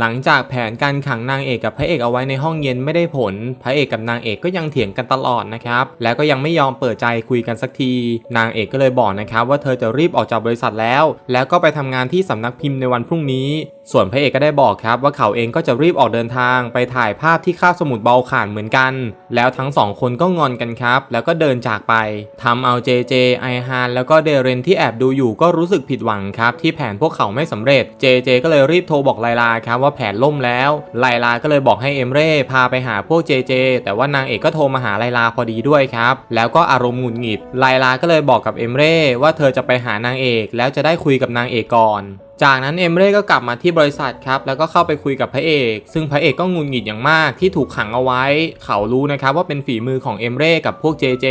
หลังจากแผนการขังนางเอกกับพระเอกเอาไว้ในห้องเย็นไม่ได้ผล พระเอกกับนางเอกก็ยังเถียงกันตลอดนะครับ แล้วก็ยังไม่ยอมเปิดใจคุยกันสักที นางเอกก็เลยบอกนะครับว่าเธอจะรีบออกจากบริษัทแล้ว แล้วก็ไปทำงานที่สำนักพิมพ์ในวันพรุ่งนี้ ส่วนพระเอกก็ได้บอกครับว่าเขาเองก็จะรีบออกเดินทางไปถ่ายภาพที่คาบสมุทรเบาข่านเหมือนกัน แล้วทั้งสองคนก็งอนกันครับ แล้วก็เดินจากไปทำเอาเจเจไอฮานแล้วก็เดเรนที่แอบดูอยู่ก็รู้สึกผิดหวังครับ ที่แผนพวกเขาไม่สำเร็จเจเจก็เลยรีบโทรบอกไลลาครับว่าแผนล่มแล้วไลลาก็เลยบอกให้เอมเร่พาไปหาพวกเจเจแต่ว่านางเอกก็โทรมาหาไลลาพอดีด้วยครับ แล้วก็อารมณ์หงุดหงิดไลลาก็เลยบอกกับเอมเร่ว่าเธอจะไปหานางเอก แล้วจะได้คุยกับนางเอกก่อน จากนั้นเอมเร่ก็กลับมาที่บริษัทครับแล้วก็เข้าไปคุยกับพระเอก ซึ่งพระเอกก็งุนหงิดอย่างมากที่ถูกขังเอาไว้ เขารู้นะครับว่าเป็นฝีมือของเอมเร่กับพวกเจเจ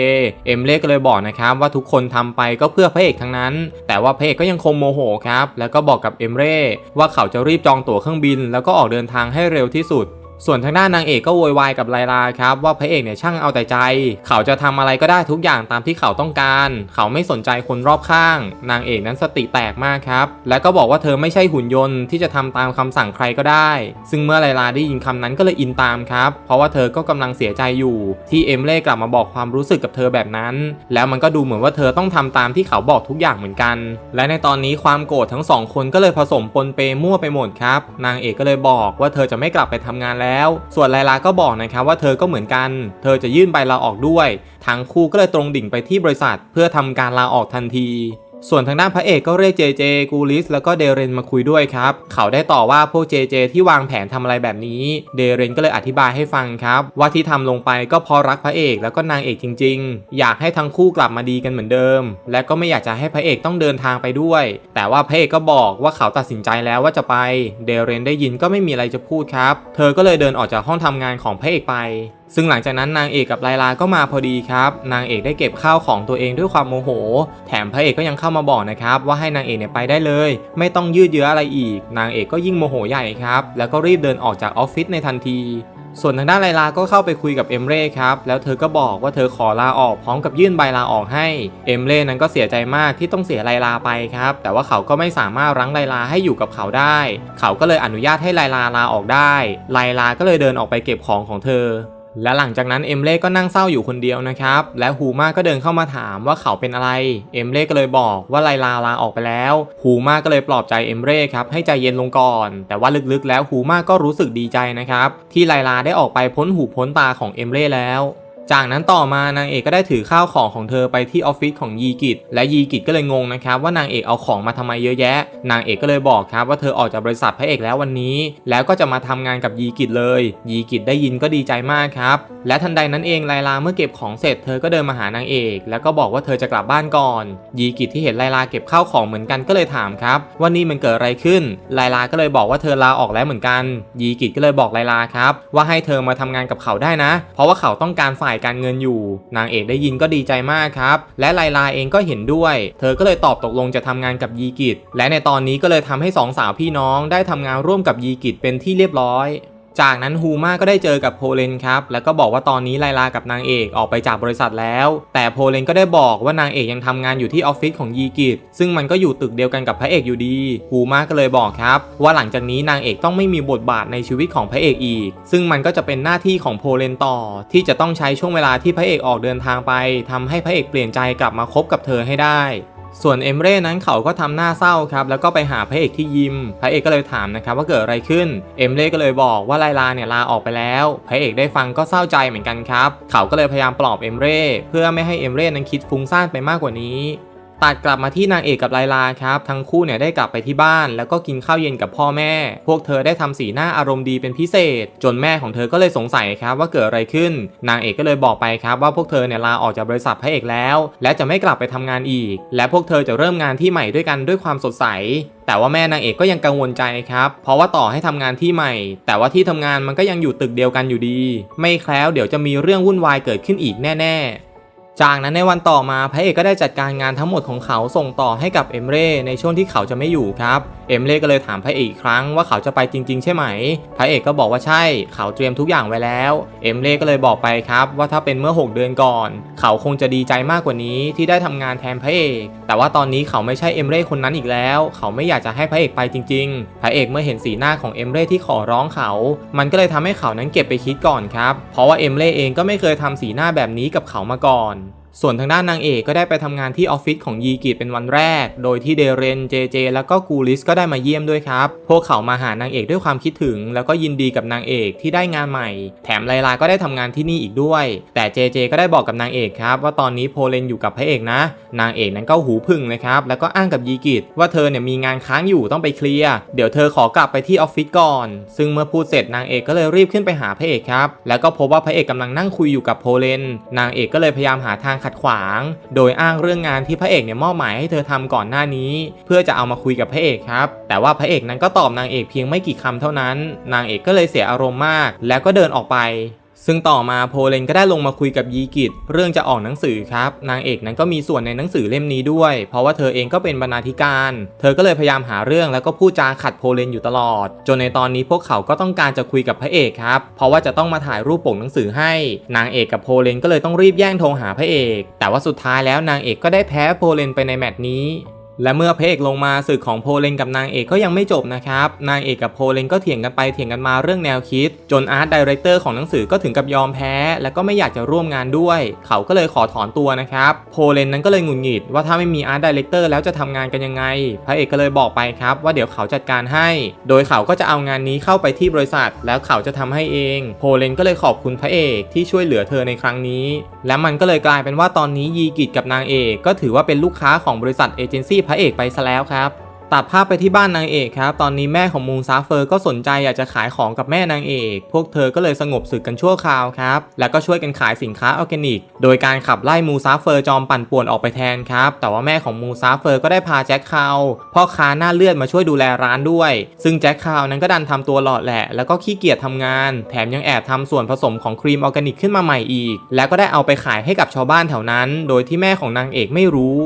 เอมเร่ก็เลยบอกนะครับว่าทุกคนทำไปก็เพื่อพระเอกทั้งนั้น แต่ว่าพระเอกก็ยังคงโมโหครับแล้วก็บอกกับเอมเร่ว่าเขาจะรีบจองตั๋วเครื่องบิน แล้วก็ออกเดินทางให้เร็วที่สุด ส่วนทางด้านนางเอกก็โวยวายกับไลลาครับว่าพระเอกเนี่ยช่างเอาแต่ใจ เขาจะทำอะไรก็ได้ทุกอย่างตามที่เขาต้องการ เขาไม่สนใจคนรอบข้าง นางเอกนั้นสติแตกมากครับ และก็บอกว่าเธอไม่ใช่หุ่นยนต์ที่จะทำตามคำสั่งใครก็ได้ ซึ่งเมื่อไลลาได้ยินคำนั้นก็เลยอินตามครับ เพราะว่าเธอก็กำลังเสียใจอยู่ ที่เอมเล่กลับมาบอกความรู้สึกกับเธอแบบนั้น แล้วมันก็ดูเหมือนว่าเธอต้องทำตามที่เขาบอกทุกอย่างเหมือนกัน และในตอนนี้ความโกรธทั้งสองคนก็เลยผสมปนเปมั่วไปหมดครับ นางเอกก็เลยบอกว่าเธอจะไม่กลับไปทำงานแล้วส่วนไลลาก็บอกนะครับว่าเธอก็เหมือนกัน เธอจะยื่นใบลาออกด้วย ทั้งคู่ก็เลยตรงดิ่งไปที่บริษัท เพื่อทำการลาออกทันที ส่วนทางด้านพระเอกก็เรียกเจเจกูลิสแล้วก็เดเรนมาคุยด้วยครับ เขาได้ต่อว่าพวกเจเจที่วางแผนทำอะไรแบบนี้ เดเรนก็เลยอธิบายให้ฟังครับ ว่าที่ทำลงไปก็เพราะรักพระเอกแล้วก็นางเอกจริง ๆ อยากให้ทั้งคู่กลับมาดีกันเหมือนเดิม และก็ไม่อยากจะให้พระเอกต้องเดินทางไปด้วย แต่ว่าพระเอกก็บอกว่าเขาตัดสินใจแล้วว่าจะไป เดเรนได้ยินก็ไม่มีอะไรจะพูดครับ เธอก็เลยเดินออกจากห้องทำงานของพระเอกไปซึ่งหลังจากนั้นนางเอกกับไลลาก็มาพอดีครับ นางเอกได้เก็บข้าวของตัวเองด้วยความโมโห แถมพระเอกก็ยังเข้ามาบอกนะครับว่าให้นางเอกเนี่ยไปได้เลย ไม่ต้องยืดเยื้ออะไรอีก นางเอกก็ยิ่งโมโหใหญ่ครับ แล้วก็รีบเดินออกจากออฟฟิศในทันที ส่วนทางด้านไลลาก็เข้าไปคุยกับเอมเร่ครับ แล้วเธอก็บอกว่าเธอขอลาออกพร้อมกับยื่นใบลาออกให้ เอมเร่นั้นก็เสียใจมากที่ต้องเสียไลลาไปครับ แต่ว่าเขาก็ไม่สามารถรั้งไลลาให้อยู่กับเขาได้ เขาก็เลยอนุญาตให้ไลลาลาออกได้ ไลลาก็เลยเดินออกไปเก็บของของเธอ และหลังจากนั้นเอมเล่ก็นั่งเศร้าอยู่คนเดียวนะครับ และฮูมาก็เดินเข้ามาถามว่าเขาเป็นอะไร เอมเล่ก็เลยบอกว่าไลลาลาออกไปแล้วฮูมาก็เลยปลอบใจเอมเล่ครับให้ใจเย็นลงก่อน แต่ว่าลึกๆ แล้วฮูมาก็รู้สึกดีใจนะครับที่ไลลาได้ออกไปพ้นหูพ้นตาของเอมเล่แล้ว จากนั้นต่อมานางเอกก็ได้ถือข้าวของของเธอไปที่ออฟฟิศของยีกิจและยีกิจก็เลยงงนะครับว่านางเอกเอาของมาทำไมเยอะแยะ นางเอกก็เลยบอกครับว่าเธอออกจากบริษัทพระเอกแล้ววันนี้ แล้วก็จะมาทำงานกับยีกิจเลย ยีกิจได้ยินก็ดีใจมากครับและทันใดนั้นเองไลลาเมื่อเก็บของเสร็จเธอก็เดินมาหานางเอก แล้วก็บอกว่าเธอจะกลับบ้านก่อน ยีกิจที่เห็นไลลาเก็บข้าวของเหมือนกันก็เลยถามครับว่านี่มันเกิดอะไรขึ้นไลลาก็เลยบอกว่าเธอลาออกแล้วเหมือนกัน ยีกิจก็เลยบอกไลลาครับว่าให้เธอมาทำงานกับเขาได้นะ เพราะว่าเขาต้องการฝ่ายการเงินอยู่ นางเอกได้ยินก็ดีใจมากครับ และไลลาเองก็เห็นด้วย เธอก็เลยตอบตกลงจะทำงานกับยีกิจและในตอนนี้ก็เลยทำให้สองสาวพี่น้องได้ทำงานร่วมกับยีกิจเป็นที่เรียบร้อย จากนั้นฮูมาก็ได้เจอกับโพเลนครับ แล้วก็บอกว่าตอนนี้ไลลากับนางเอกออกไปจากบริษัทแล้ว แต่โพเลนก็ได้บอกว่านางเอกยังทำงานอยู่ที่ออฟฟิศของยีกิจซึ่งมันก็อยู่ตึกเดียวกันกับพระเอกอยู่ดีฮูมาก็เลยบอกครับ ว่าหลังจากนี้นางเอกต้องไม่มีบทบาทในชีวิตของพระเอกอีก ซึ่งมันก็จะเป็นหน้าที่ของโพเลนต่อ ที่จะต้องใช้ช่วงเวลาที่พระเอกออกเดินทางไปทำให้พระเอกเปลี่ยนใจกลับมาคบกับเธอให้ได้ ส่วนเอมเร่นั้นเขาก็ทำหน้าเศร้าครับแล้วก็ไปหาพระเอกที่ยิม พระเอกก็เลยถามนะครับว่าเกิดอะไรขึ้น เอมเร่ก็เลยบอกว่าไลลาเนี่ยลาออกไปแล้ว พระเอกได้ฟังก็เศร้าใจเหมือนกันครับ เขาก็เลยพยายามปลอบเอมเร่เพื่อไม่ให้เอมเร่นั้นคิดฟุ้งซ่านไปมากกว่านี้ ตัดกลับมาที่นางเอกกับไลลาครับ ทั้งคู่เนี่ยได้กลับไปที่บ้าน แล้วก็กินข้าวเย็นกับพ่อแม่ พวกเธอได้ทำสีหน้าอารมณ์ดีเป็นพิเศษ จนแม่ของเธอก็เลยสงสัยครับว่าเกิดอะไรขึ้น นางเอกก็เลยบอกไปครับว่าพวกเธอเนี่ยลาออกจากบริษัทพระเอกแล้ว และจะไม่กลับไปทำงานอีก และพวกเธอจะเริ่มงานที่ใหม่ด้วยกันด้วยความสดใสแต่ว่าแม่นางเอกก็ยังกังวลใจครับ เพราะว่าต่อให้ทำงานที่ใหม่ แต่ว่าที่ทำงานมันก็ยังอยู่ตึกเดียวกันอยู่ดี ไม่แคล้วเดี๋ยวจะมีเรื่องวุ่นวายเกิดขึ้นอีกแน่ ๆ จากนั้นในวันต่อมาพระเอกก็ได้จัดการงานทั้งหมดของเขาส่งต่อให้กับเอมเร่ในช่วงที่เขาจะไม่อยู่ครับเอ็มเล่ก็เลยถามพระเอกอีกครั้งว่าเขาจะไปจริง ๆ ใช่ไหม พระเอกก็บอกว่าใช่ เขาเตรียมทุกอย่างไว้แล้ว เอ็มเล่ก็เลยบอกไปครับว่าถ้าเป็นเมื่อ 6 เดือนก่อน เขาคงจะดีใจมากกว่านี้ที่ได้ทำงานแทนพระเอก แต่ว่าตอนนี้เขาไม่ใช่เอ็มเล่คนนั้นอีกแล้ว เขาไม่อยากจะให้พระเอกไปจริง ๆ พระเอกเมื่อเห็นสีหน้าของเอ็มเล่ที่ขอร้องเขา มันก็เลยทำให้เขานั้นเก็บไปคิดก่อนครับ เพราะว่าเอ็มเล่เองก็ไม่เคยทำสีหน้าแบบนี้กับเขามาก่อน ส่วนทางด้านนางเอกก็ได้ไปทำงานที่ออฟฟิศของยีกิเป็นวันแรก โดยที่เดเรน เจเจ แล้วก็กูลิสก็ได้มาเยี่ยมด้วยครับ พวกเขามาหานางเอกด้วยความคิดถึง แล้วก็ยินดีกับนางเอกที่ได้งานใหม่ แถมไลลาก็ได้ทำงานที่นี่อีกด้วย แต่เจเจ ก็ได้บอกกับนางเอกครับ ว่าตอนนี้โพเลนอยู่กับพระเอกนะ นางเอกนั้นก็หูพึ่งเลยครับ แล้วก็อ้างกับยีกิว่าเธอเนี่ยมีงานค้างอยู่ต้องไปเคลียร์ เดี๋ยวเธอขอกลับไปที่ออฟฟิศก่อน ซึ่งเมื่อพูดเสร็จนางเอกก็เลยรีบขึ้นไปหาพระเอกครับ แล้วก็พบว่าพระเอกกำลังนั่งคุยอยู่กับโพเลน นางเอกก็เลยพยายามหาทางขัดขวาง โดยอ้างเรื่องงานที่พระเอกเนี่ยมอบหมายให้เธอทำก่อนหน้านี้ เพื่อจะเอามาคุยกับพระเอกครับ แต่ว่าพระเอกนั้นก็ตอบนางเอกเพียงไม่กี่คำเท่านั้น นางเอกก็เลยเสียอารมณ์มาก แล้วก็เดินออกไป ซึ่งต่อมาโพเลนก็ได้ลงมาคุยกับยีกิจเรื่องจะออกหนังสือครับ นางเอกนั้นก็มีส่วนในหนังสือเล่มนี้ด้วย เพราะว่าเธอเองก็เป็นบรรณาธิการ เธอก็เลยพยายามหาเรื่องแล้วก็พูดจาขัดโพเลนอยู่ตลอด จนในตอนนี้พวกเขาก็ต้องการจะคุยกับพระเอกครับ เพราะว่าจะต้องมาถ่ายรูปปกหนังสือให้ นางเอกกับโพเลนก็เลยต้องรีบแย่งโทรหาพระเอก แต่ว่าสุดท้ายแล้วนางเอกก็ได้แพ้โพเลนไปในแมตช์นี้ และเมื่อพระเอกลงมาศึกของโพเลนกับนางเอกก็ยังไม่จบนะครับ นางเอกกับโพเลนก็เถียงกันไปเถียงกันมาเรื่องแนวคิด จนอาร์ตดีเรคเตอร์ของหนังสือก็ถึงกับยอมแพ้ และก็ไม่อยากจะร่วมงานด้วย เขาก็เลยขอถอนตัวนะครับ โพเลนนั้นก็เลยหงุดหงิดว่าถ้าไม่มีอาร์ตดีเรคเตอร์แล้วจะทำงานกันยังไง พระเอกก็เลยบอกไปครับว่าเดี๋ยวเขาจัดการให้ โดยเขาก็จะเอางานนี้เข้าไปที่บริษัท แล้วเขาจะทำให้เอง โพเลนก็เลยขอบคุณพระเอกที่ช่วยเหลือเธอในครั้งนี้ และมันก็เลยกลายเป็นว่าตอนนี้ยีกิจกับนางเอกก็ถือว่าเป็นลูกค้าของบริษัทเอเจนซี่พระเอกไปซะแล้วครับตัดภาพไปที่บ้านนางเอกครับ ตอนนี้แม่ของมูซาเฟอร์ก็สนใจอยากจะขายของกับแม่นางเอก พวกเธอก็เลยสงบศึกกันชั่วคราวครับ แล้วก็ช่วยกันขายสินค้าออร์แกนิก โดยการขับไล่มูซาเฟอร์จอมปั่นป่วนออกไปแทนครับ แต่ว่าแม่ของมูซาเฟอร์ก็ได้พาแจ็คคาวพ่อค้าหน้าเลือดมาช่วยดูแลร้านด้วย ซึ่งแจ็คคาวนั้นก็ดันทำตัวหล่อแหละ แล้วก็ขี้เกียจทำงาน แถมยังแอบทำส่วนผสมของครีมออร์แกนิกขึ้นมาใหม่อีก แล้วก็ได้เอาไปขายให้กับชาวบ้านแถวนั้น โดยที่แม่ของนางเอกไม่รู้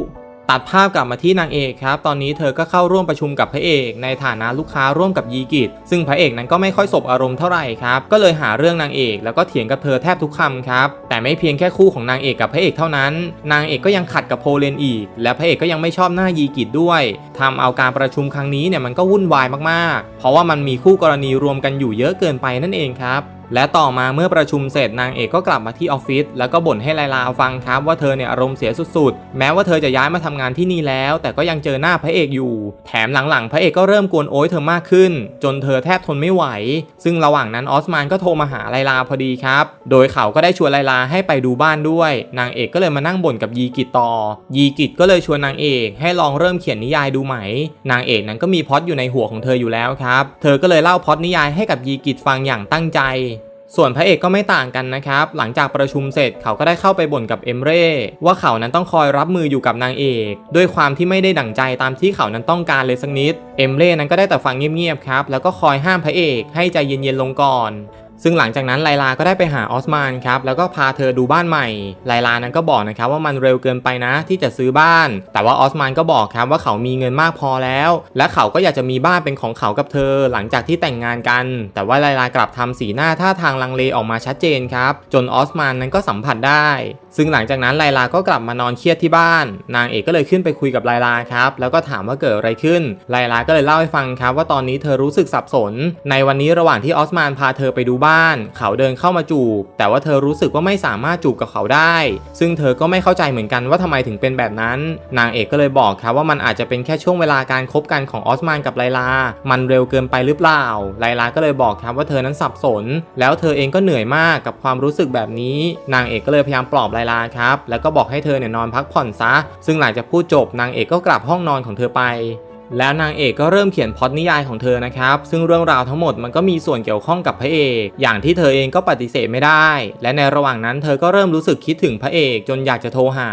ตัดภาพกลับมาที่นางเอกครับ ตอนนี้เธอก็เข้าร่วมประชุมกับพระเอก ในฐานะลูกค้าร่วมกับยีกิจซึ่งพระเอกนั้นก็ไม่ค่อยสบอารมณ์เท่าไหร่ครับ ก็เลยหาเรื่องนางเอก แล้วก็เถียงกับเธอแทบทุกคำครับ แต่ไม่เพียงแค่คู่ของนางเอกกับพระเอกเท่านั้น นางเอกก็ยังขัดกับโพเลนอีก และพระเอกก็ยังไม่ชอบหน้ายีกิจด้วยทำเอาการประชุมครั้งนี้เนี่ยมันก็วุ่นวายมากๆ เพราะว่ามันมีคู่กรณีรวมกันอยู่เยอะเกินไปนั่นเองครับ และต่อมาเมื่อประชุมเสร็จนางเอกก็กลับมาที่ออฟฟิศแล้วก็บ่นให้ไลลาฟังครับว่าเธอเนี่ยอารมณ์เสียสุดๆ แม้ว่าเธอจะย้ายมาทำงานที่นี่แล้ว แต่ก็ยังเจอหน้าพระเอกอยู่ แถมหลังๆ พระเอกก็เริ่มกวนโอยเธอมากขึ้น จนเธอแทบทนไม่ไหว ซึ่งระหว่างนั้นออสมานก็โทรมาหาไลลาพอดีครับ โดยเขาก็ได้ชวนไลลาให้ไปดูบ้านด้วย นางเอกก็เลยมานั่งบ่นกับยีกิจต่อ ยีกิจก็เลยชวนนางเอกให้ลองเริ่มเขียนนิยายดูไหม นางเอกนั้นก็มีพอตอยู่ในหัวของเธออยู่แล้วครับ เธอก็เลยเล่าพอตนิยายให้กับยีกิจฟังอย่างตั้งใจ ส่วนพระเอกก็ไม่ต่างกันนะครับ หลังจากประชุมเสร็จเขาก็ได้เข้าไปบ่นกับเอมเร่ว่าเขานั้นต้องคอยรับมืออยู่กับนางเอก ด้วยความที่ไม่ได้ดั่งใจตามที่เขานั้นต้องการเลยสักนิด เอมเร่นั้นก็ได้แต่ฟังเงียบๆครับ แล้วก็คอยห้ามพระเอกให้ใจเย็นๆลงก่อน ซึ่งหลังจากนั้นไลลาก็ได้ไปหาออสมานครับแล้วก็พาเธอดูบ้านใหม่ไลลานั้นก็บอกนะครับว่ามันเร็วเกินไปนะที่จะซื้อบ้าน แต่ว่าออสมานก็บอกครับว่าเขามีเงินมากพอแล้ว และเขาก็อยากจะมีบ้านเป็นของเขากับเธอ หลังจากที่แต่งงานกัน แต่ว่าไลลากลับทำสีหน้าท่าทางลังเลออกมาชัดเจนครับจนออสมานนั้นก็สัมผัสได้ซึ่งหลังจากนั้นไลลาก็กลับมานอนเครียดที่บ้าน นางเอกก็เลยขึ้นไปคุยกับไลลาครับแล้วก็ถามว่าเกิดอะไรขึ้นไลลาก็เลยเล่าให้ฟังครับว่าตอนนี้เธอรู้สึกสับสน ในวันนี้ระหว่างที่ออสมานพาเธอไปดูบ้าน เขาเดินเข้ามาจูบ แต่ว่าเธอรู้สึกว่าไม่สามารถจูบกับเขาได้ ซึ่งเธอก็ไม่เข้าใจเหมือนกันว่าทำไมถึงเป็นแบบนั้น นางเอกก็เลยบอกครับว่ามันอาจจะเป็นแค่ช่วงเวลาการคบกันของออสมานกับไลลา มันเร็วเกินไปหรือเปล่าไลลาก็เลยบอกครับว่าเธอนั้นสับสน แล้วเธอเองก็เหนื่อยมากกับความรู้สึกแบบนี้ นางเอกก็เลยพยายามปลอบไลลาครับแล้วก็บอกให้เธอเนี่ยนอนพักผ่อนซะ ซึ่งหลังจากพูดจบนางเอกก็กลับห้องนอนของเธอไป แล้วนางเอกก็เริ่มเขียนพอตนิยายของเธอนะครับ ซึ่งเรื่องราวทั้งหมดมันก็มีส่วนเกี่ยวข้องกับพระเอก อย่างที่เธอเองก็ปฏิเสธไม่ได้ และในระหว่างนั้นเธอก็เริ่มรู้สึกคิดถึงพระเอกจนอยากจะโทรหา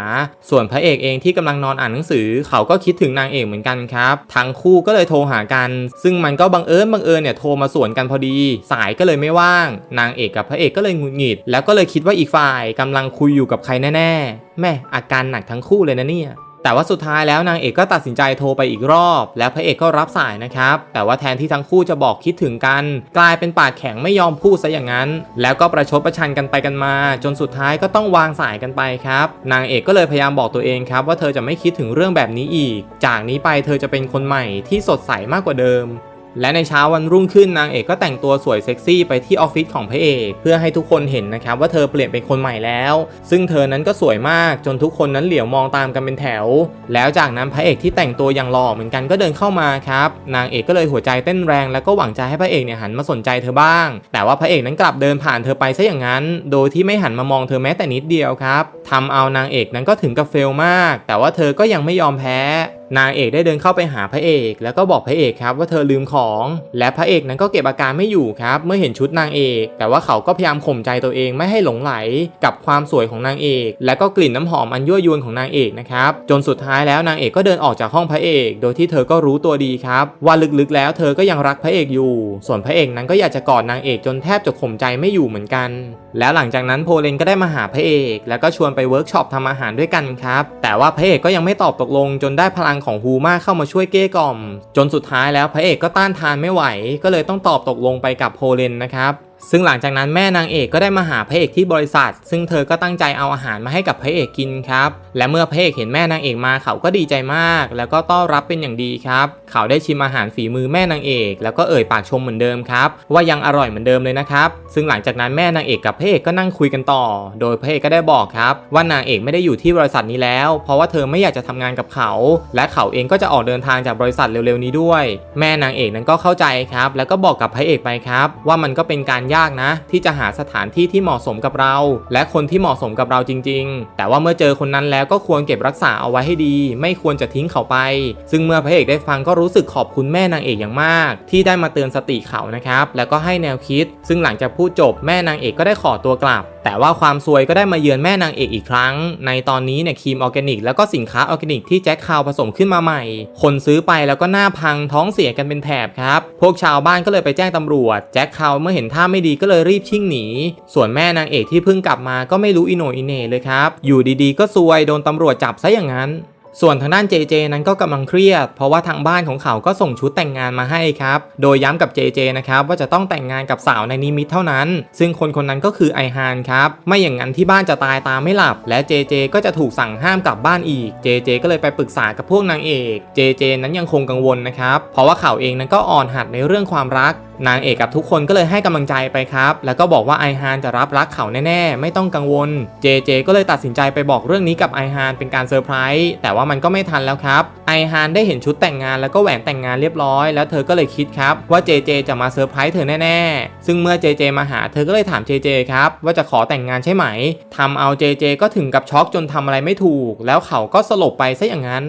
ส่วนพระเอกเองที่กำลังนอนอ่านหนังสือ เขาก็คิดถึงนางเอกเหมือนกันครับ ทั้งคู่ก็เลยโทรหากัน ซึ่งมันก็บังเอิญบังเอิญเนี่ยโทรมาสวนกันพอดี สายก็เลยไม่ว่าง นางเอกกับพระเอกก็เลยหงุดหงิด แล้วก็เลยคิดว่าอีกฝ่ายกำลังคุยอยู่กับใครแน่ๆแม่อาการหนักทั้งคู่เลยนะเนี่ย แต่ว่าสุดท้ายแล้วนางเอกก็ตัดสินใจโทรไปอีกรอบ แล้วพระเอกก็รับสายนะครับ แต่ว่าแทนที่ทั้งคู่จะบอกคิดถึงกัน กลายเป็นปากแข็งไม่ยอมพูดซะอย่างนั้น แล้วก็ประชดประชันกันไปกันมา จนสุดท้ายก็ต้องวางสายกันไปครับ นางเอกก็เลยพยายามบอกตัวเองครับว่าเธอจะไม่คิดถึงเรื่องแบบนี้อีก จากนี้ไปเธอจะเป็นคนใหม่ที่สดใสมากกว่าเดิม และในเช้าวันรุ่งขึ้นนางเอกก็แต่งตัวสวยเซ็กซี่ไปที่ออฟฟิศของพระเอกเพื่อให้ทุกคนเห็นนะครับว่าเธอเปลี่ยนเป็นคนใหม่แล้ว ซึ่งเธอนั้นก็สวยมากจนทุกคนนั้นเหลียวมองตามกันเป็นแถว แล้วจากนั้นพระเอกที่แต่งตัวอย่างหล่อเหมือนกันก็เดินเข้ามาครับนางเอกก็เลยหัวใจเต้นแรงแล้วก็หวังจะให้พระเอกเนี่ยหันมาสนใจเธอบ้าง แต่ว่าพระเอกนั้นกลับเดินผ่านเธอไปซะอย่างนั้น โดยที่ไม่หันมามองเธอแม้แต่นิดเดียวครับทำเอานางเอกนั้นก็ถึงกับเฟลมาก แต่ว่าเธอก็ยังไม่ยอมแพ้ นางเอกได้เดินเข้าไปหาพระเอก แล้วก็บอกพระเอกครับว่าเธอลืมของ และพระเอกนั้นก็เก็บอาการไม่อยู่ครับ เมื่อเห็นชุดนางเอก แต่ว่าเขาก็พยายามข่มใจตัวเองไม่ให้หลงไหลกับความสวยของนางเอก และก็กลิ่นน้ำหอมอันยั่วยวนของนางเอกนะครับจนสุดท้ายแล้วนางเอกก็เดินออกจากห้องพระเอก โดยที่เธอก็รู้ตัวดีครับ ว่าลึกๆแล้วเธอก็ยังรักพระเอกอยู่ ส่วนพระเอกนั้นก็อยากจะกอดนางเอกจนแทบจะข่มใจไม่อยู่เหมือนกัน แล้วหลังจากนั้นโพเลนก็ได้มาหาพระเอก แล้วก็ชวนไปเวิร์กช็อปทำอาหารด้วยกันครับแต่ว่าพระเอกก็ยังไม่ตอบตกลงจนได้พลังของฮูมาเข้ามาช่วยเกลี้ยกล่อม จนสุดท้ายแล้วพระเอกก็ต้านทานไม่ไหว ก็เลยต้องตอบตกลงไปกับโพเลนนะครับ ซึ่งหลังจากนั้นแม่นางเอกก็ได้มาหาพระเอกที่บริษัท ซึ่งเธอก็ตั้งใจเอาอาหารมาให้กับพระเอกกินครับ และเมื่อพระเอกเห็นแม่นางเอกมาเขาก็ดีใจมาก แล้วก็ต้อนรับเป็นอย่างดีครับ เขาได้ชิมอาหารฝีมือแม่นางเอก แล้วก็เอ่ยปากชมเหมือนเดิมครับว่ายังอร่อยเหมือนเดิมเลยนะครับซึ่งหลังจากนั้นแม่นางเอกกับพระเอกก็นั่งคุยกันต่อ โดยพระเอกก็ได้บอกครับว่านางเอกไม่ได้อยู่ที่บริษัทนี้แล้ว เพราะว่าเธอไม่อยากจะทำงานกับเขา และเขาเองก็จะออกเดินทางจากบริษัทเร็วๆนี้ด้วย แม่นางเอกนั้นก็เข้าใจครับแล้วก็บอกกับพระเอกไปครับว่ามันก็เป็นการยากนะ ที่จะหาสถานที่ที่เหมาะสมกับเรา และคนที่เหมาะสมกับเราจริง ๆ แต่ว่าเมื่อเจอคนนั้นแล้วก็ควรเก็บรักษาเอาไว้ให้ดี ไม่ควรจะทิ้งเขาไป ซึ่งเมื่อพระเอกได้ฟังก็รู้สึกขอบคุณแม่นางเอกอย่างมาก ที่ได้มาเตือนสติเขานะครับแล้วก็ให้แนวคิด ซึ่งหลังจากพูดจบแม่นางเอกก็ได้ขอตัวกลับ แต่ว่าความซวยก็ได้มาเยือนแม่นางเอกอีกครั้ง ในตอนนี้เนี่ยครีมออร์แกนิก แล้วก็สินค้าออร์แกนิกที่แจ็คคาวผสมขึ้นมาใหม่ คนซื้อไปแล้วก็หน้าพังท้องเสียกันเป็นแถบครับ พวกชาวบ้านก็เลยไปแจ้งตำรวจ แจ็คคาวเมื่อเห็นท่าไม่ดีก็เลยรีบชิ่งหนี ส่วนแม่นางเอกที่เพิ่งกลับมาก็ไม่รู้อิโหนอิเหน่เลยครับ อยู่ดีๆ ก็ซวยโดนตำรวจจับซะอย่างนั้น ส่วนทางด้านเจเจนั้นก็กำลังเครียด เพราะว่าทางบ้านของเขาก็ส่งชุดแต่งงานมาให้ครับ โดยย้ำกับเจเจนะครับว่าจะต้องแต่งงานกับสาวในนิมิตเท่านั้น ซึ่งคนคนนั้นก็คือไอฮานครับ ไม่อย่างนั้นที่บ้านจะตายตามไม่หลับ และเจเจก็จะถูกสั่งห้ามกลับบ้านอีกเจเจก็เลยไปปรึกษากับพวกนางเอกเจเจนั้นยังคงกังวลนะครับ เพราะว่าเขาเองนั้นก็อ่อนหัดในเรื่องความรัก นางเอกกับทุกคนก็เลยให้กำลังใจไปครับ แล้วก็บอกว่าไอฮานจะรับรักเขาแน่ๆ ไม่ต้องกังวล เจเจก็เลยตัดสินใจไปบอกเรื่องนี้กับไอฮานเป็นการเซอร์ไพรส์แต่ว่ามันก็ไม่ทันแล้วครับ ไอฮานได้เห็นชุดแต่งงานแล้วก็แหวนแต่งงานเรียบร้อย แล้วเธอก็เลยคิดครับว่าเจเจจะมาเซอร์ไพรส์เธอแน่ๆ ซึ่งเมื่อเจเจมาหาเธอก็เลยถามเจเจครับว่าจะขอแต่งงานใช่ไหมทำเอาเจเจก็ถึงกับช็อกจนทำอะไรไม่ถูก แล้วเขาก็สลบไปซะอย่างนั้น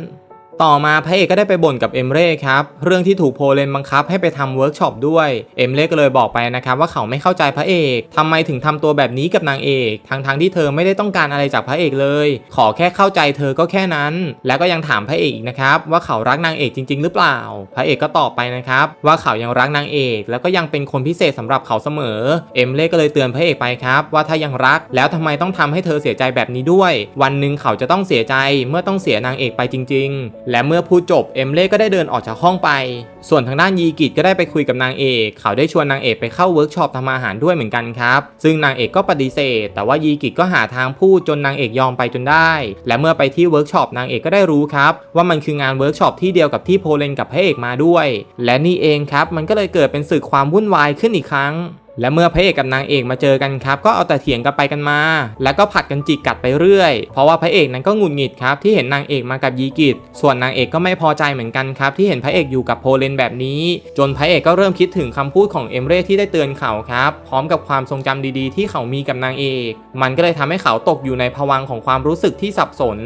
ต่อมาพระเอกก็ได้ไปบ่นกับเอมเร่ครับเรื่องที่ถูกโพเลนบังคับให้ไปทำเวิร์กช็อปด้วยเอมเร่ก็เลยบอกไปนะครับว่าเขาไม่เข้าใจพระเอกทำไมถึงทำตัวแบบนี้กับนางเอกทั้งๆทที่เธอไม่ได้ต้องการอะไรจากพระเอกเลย ขอแค่เข้าใจเธอก็แค่นั้น แล้วก็ยังถามพระเอกอีกนะครับว่าเขารักนางเอกจริง ๆ หรือเปล่า พระเอกก็ตอบไปนะครับว่าเขายังรักนางเอก แล้วก็ยังเป็นคนพิเศษสำหรับเขาเสมอเอมเล่ก็เลยเตือนพระเอกไปครับว่าถ้ายังรักแล้วทำไมต้องทำให้เธอเสียใจแบบนี้ด้วย วันหนึ่งเขาจะต้องเสียใจเมื่อต้องเสียนางเอกไปจริง ๆและเมื่อพูดจบเอมเล่ก็ได้เดินออกจากห้องไป ส่วนทางด้านยีกิจก็ได้ไปคุยกับนางเอก เขาได้ชวนนางเอกไปเข้าเวิร์กช็อปทำอาหารด้วยเหมือนกันครับ ซึ่งนางเอกก็ปฏิเสธ แต่ว่ายีกิจก็หาทางพูดจนนางเอกยอมไปจนได้ และเมื่อไปที่เวิร์กช็อปนางเอกก็ได้รู้ครับ ว่ามันคืองานเวิร์กช็อปที่เดียวกับที่โพเลนกับพระเอกมาด้วย และนี่เองครับมันก็เลยเกิดเป็นศึกความวุ่นวายขึ้นอีกครั้ง และเมื่อพระเอกกับนางเอกมาเจอกันครับก็เอาแต่เถียงกันไปกันมา แล้วก็ผัดกันจิกกัดไปเรื่อย เพราะว่าพระเอกนั้นก็หงุดหงิดครับที่เห็นนางเอกมากับยีกิจส่วนนางเอกก็ไม่พอใจเหมือนกันครับที่เห็นพระเอกอยู่กับโพเลนแบบนี้ จนพระเอกก็เริ่มคิดถึงคำพูดของเอมเร่ที่ได้เตือนเขาครับพร้อมกับความทรงจำดีๆ ที่เขามีกับนางเอก มันก็เลยทำให้เขาตกอยู่ในภวังของความรู้สึกที่สับสน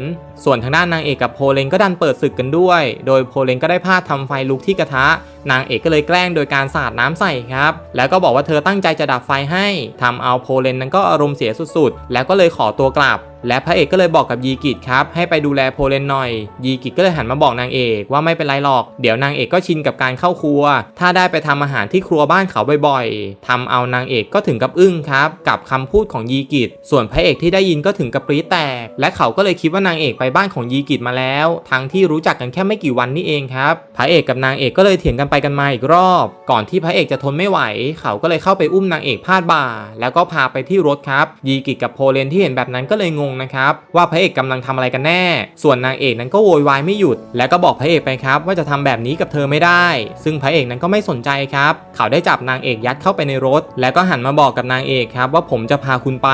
ส่วนทางด้านนางเอกกับโพเลนก็ดันเปิดศึกกันด้วย โดยโพเลนก็ได้พลาดทำไฟลุกที่กระทะนางเอกก็เลยแกล้งโดยการสาดน้ำใส่ครับ แล้วก็บอกว่าเธอตั้งใจจะดับไฟให้ทำเอาโพเลนนั้นก็อารมณ์เสียสุดๆ แล้วก็เลยขอตัวกลับ และพระเอกก็เลยบอกกับยีกิครับให้ไปดูแลโพเลนหน่อย ยีกิก็เลยหันมาบอกนางเอกว่าไม่เป็นไรหรอก เดี๋ยวนางเอกก็ชินกับการเข้าครัว ถ้าได้ไปทำอาหารที่ครัวบ้านเขาบ่อยๆทำเอานางเอกก็ถึงกับอึ้งครับ กับคำพูดของยีกิส่วนพระเอกที่ได้ยินก็ถึงกับปรี๊ดแตก และเขาก็เลยคิดว่านางเอกไปบ้านของยีกิมาแล้ว ทั้งที่รู้จักกันแค่ไม่กี่วันนี่เองครับ พระเอกกับนางเอกก็เลยเถียงกันไปกันมาอีกรอบ ก่อนที่พระเอกจะทนไม่ไหว เขาก็เลยเข้าไปอุ้มนางเอกพาดบ่า แล้วก็พาไปที่รถครับ ยีกิกับโพเลนที่เห็นแบบนั้นก็เลยงงนะครับว่าพระเอกกำลังทำอะไรกันแน่ ส่วนนางเอกนั้นก็โวยวายไม่หยุด และก็บอกพระเอกไปครับว่าจะทำแบบนี้กับเธอไม่ได้ ซึ่งพระเอกนั้นก็ไม่สนใจครับ เขาได้จับนางเอกยัดเข้าไปในรถ แล้วก็หันมาบอกกับนางเอกครับว่าผมจะพาคุณไป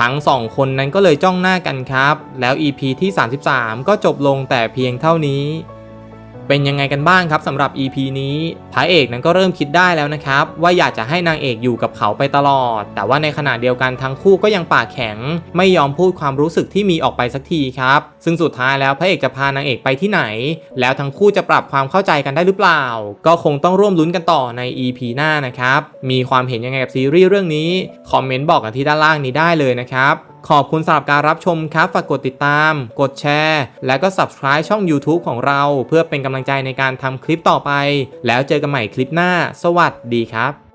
ทั้งสองคนนั้นก็เลยจ้องหน้ากันครับ แล้ว EP ที่ 33 ก็จบลงแต่เพียงเท่านี้ เป็นยังไงกันบ้างครับสำหรับ EP นี้พระเอกนั้นก็เริ่มคิดได้แล้วนะครับ ว่าอยากจะให้นางเอกอยู่กับเขาไปตลอด แต่ว่าในขณะเดียวกันทั้งคู่ก็ยังปากแข็ง ไม่ยอมพูดความรู้สึกที่มีออกไปสักทีครับ ซึ่งสุดท้ายแล้วพระเอกจะพานางเอกไปที่ไหน แล้วทั้งคู่จะปรับความเข้าใจกันได้หรือเปล่า ก็คงต้องร่วมลุ้นกันต่อใน EP หน้านะครับมีความเห็นยังไงกับซีรีส์เรื่องนี้คอมเมนต์บอกกันที่ด้านล่างนี้ได้เลยนะครับขอบคุณสำหรับการรับชมครับ ฝากกดติดตาม กดแชร์ และก็ subscribe ช่อง YouTube ของเรา เพื่อเป็นกำลังใจในการทำคลิปต่อไป แล้วเจอกันใหม่คลิปหน้า สวัสดีครับ